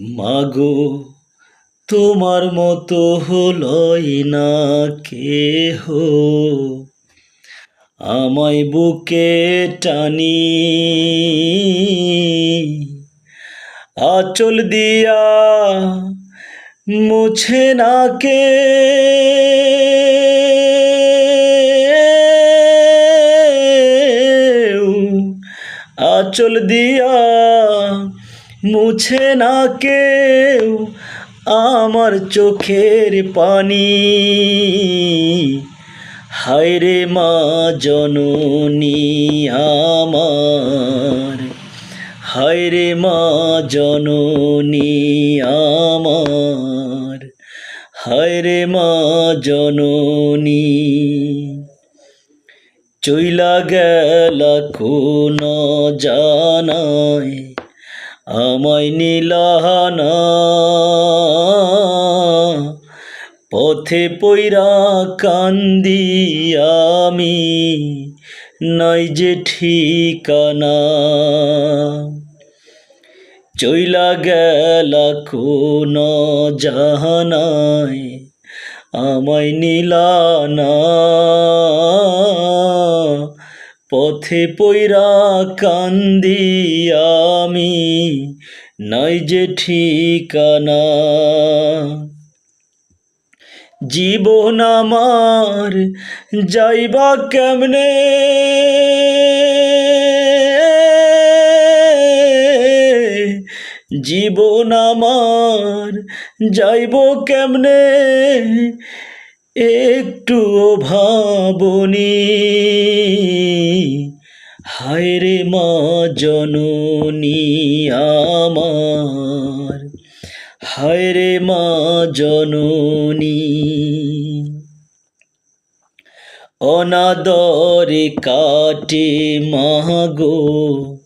মাগো, তোমার মতো হলই না কেহ। আমায় বুকে টানি, আচল দিয়া মুছে না কে। আচল দিয়া মুছে না কেউ আমার চোখের পানি। হায় রে মা জননী আমার, হায় রে মা জননী আমার, হায় রে মা জননী। চইলা গেলা কোন জানায় আমায় নীলাহানা পথে পৈরা কান্দি আমি, নাই যে ঠিকানা। চইলা গেলা কোন জাহানায়, আমায় নীলানা পথে পৈরা কান্দি আমি নাই যে ঠিকানা। জীবন আমার যাইবা কেমনে? জীবন আমার যাইব কেমনে? একটু ভাবনি। হায় রে মা জননী আমার হায় রে মা জননী। অনাদরে কাটে মাগো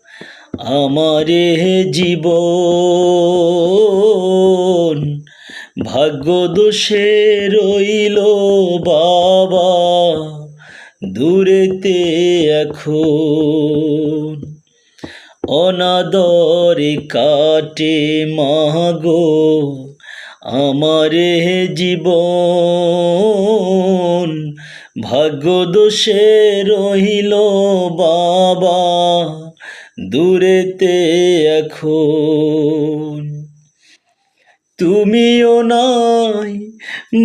আমারে জীবন, ভাগ্য দোষে রইল বাবা। দূরেতে এখন। অনাদরে কাটে মাগো আমারে জীবন। ভাগ্য দোষে রহিল বাবা দূরেতে এখন। তুমিও নাই,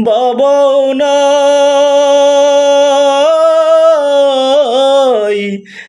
বাবাও নাই।